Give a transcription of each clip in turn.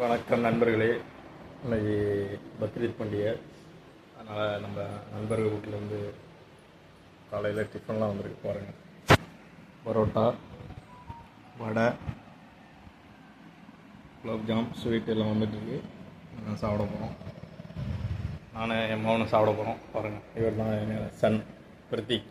வணக்கம் நண்பர்களே. இன்னைக்கு பக்ரீத் பண்டிகை. அதனால் நம்ம நண்பர்கள் வீட்டிலேருந்து காலையில் டிஃபன்லாம் வந்திருக்கு பாருங்கள் பரோட்டா வடை குலோப்ஜாம் ஸ்வீட் எல்லாம் வந்துட்டுருக்கு நான் சாப்பிட போகிறோம் நானும் என் மகனும் சாப்பிட போகிறோம் பாருங்கள் இவர் தான் சன் பிரதீக்.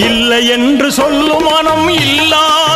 இல்லை என்று சொல்லும் மனம் இல்லாத